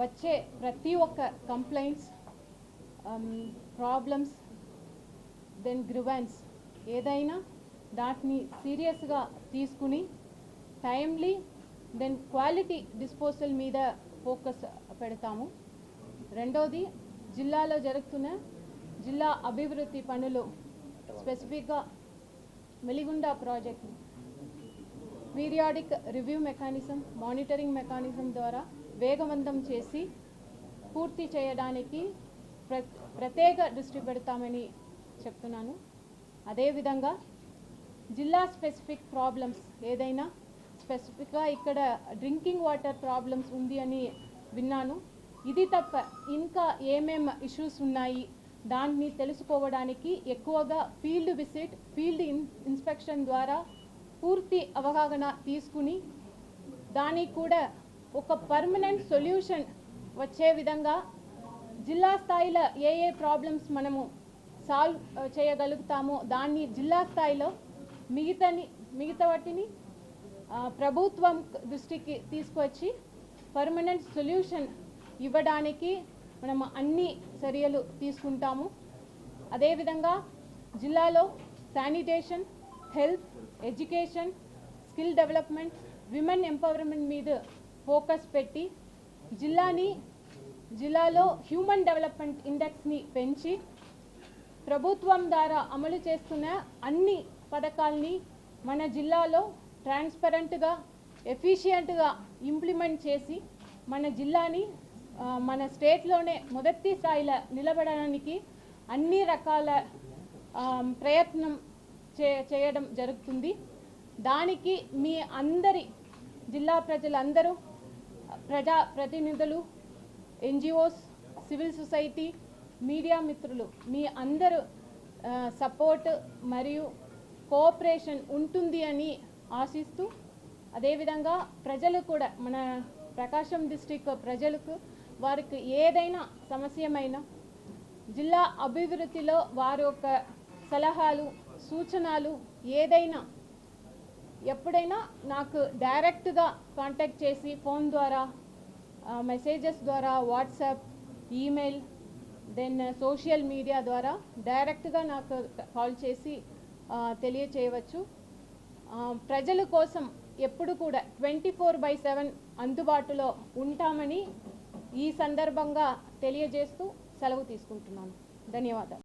వచ్చే ప్రతి ఒక్క కంప్లైంట్స్ ప్రాబ్లమ్స్ దెన్ గ్రివెన్స్ ఏదైనా దాటిని సీరియస్గా తీసుకుని టైమ్లీ దెన్ క్వాలిటీ డిస్పోజల్ మీద ఫోకస్ పెడతాము. రెండోది జిల్లాలో జరుగుతున్న జిల్లా అభివృద్ధి పనులు స్పెసిఫిక్గా Meligunda project periodic review mechanism monitoring mechanism ద్వారా వేగవంతం చేసి పూర్తి చేయడానికి ప్ర ప్రత్యేక దృష్టి పెడతామని చెప్తున్నాను. అదేవిధంగా జిల్లా స్పెసిఫిక్ ప్రాబ్లమ్స్ ఏదైనా స్పెసిఫిక్గా ఇక్కడ డ్రింకింగ్ వాటర్ ప్రాబ్లమ్స్ ఉంది అని విన్నాను. ఇది తప్ప ఇంకా ఏమేం ఇష్యూస్ ఉన్నాయి దాన్ని తెలుసుకోవడానికి ఎక్కువగా field visit field in inspection ద్వారా పూర్తి అవగాహన తీసుకుని దానికి కూడా ఒక పర్మనెంట్ సొల్యూషన్ వచ్చే విధంగా జిల్లా స్థాయిలో ఏ ఏ ప్రాబ్లమ్స్ మనము సాల్వ్ చేయగలుగుతామో దాన్ని జిల్లా స్థాయిలో మిగతాని మిగతా వాటిని ప్రభుత్వం దృష్టికి తీసుకొచ్చి పర్మనెంట్ సొల్యూషన్ ఇవ్వడానికి మనం అన్ని చర్యలు తీసుకుంటాము. అదేవిధంగా జిల్లాలో sanitation health education skill development women empowerment మీద ఫోకస్ పెట్టి జిల్లాని జిల్లాలో హ్యూమన్ డెవలప్మెంట్ ఇండెక్స్ని పెంచి ప్రభుత్వం ద్వారా అమలు చేస్తున్న అన్ని పథకాల్ని మన జిల్లాలో ట్రాన్స్పరెంట్గా ఎఫిషియెంట్గా ఇంప్లిమెంట్ చేసి మన జిల్లాని మన స్టేట్లోనే మొదటి స్థాయిలో నిలబడడానికి అన్ని రకాల ప్రయత్నం చే చేయడం జరుగుతుంది. దానికి మీ అందరి జిల్లా ప్రజలందరూ ప్రజా ప్రతినిధులు ఎన్జిఓస్ సివిల్ సొసైటీ మీడియా మిత్రులు మీ అందరూ సపోర్ట్ మరియు కోఆపరేషన్ ఉంటుంది అని ఆశిస్తూ అదేవిధంగా ప్రజలు కూడా మన ప్రకాశం డిస్టిక్ ప్రజలకు వారికి ఏదైనా సమస్యమైనా జిల్లా అభివృద్ధిలో వారి యొక్క సలహాలు సూచనలు ఏదైనా ఎప్పుడైనా నాకు డైరెక్ట్గా కాంటాక్ట్ చేసి ఫోన్ ద్వారా మెసేజెస్ ద్వారా WhatsApp email then social media ద్వారా డైరెక్ట్గా నాకు కాల్ చేసి తెలియచేయవచ్చు. ప్రజల కోసం ఎప్పుడు కూడా ట్వంటీ ఫోర్ బై సెవెన్ అందుబాటులో ఉంటామని ఈ సందర్భంగా తెలియజేస్తూ సెలవు తీసుకుంటున్నాను. ధన్యవాదాలు.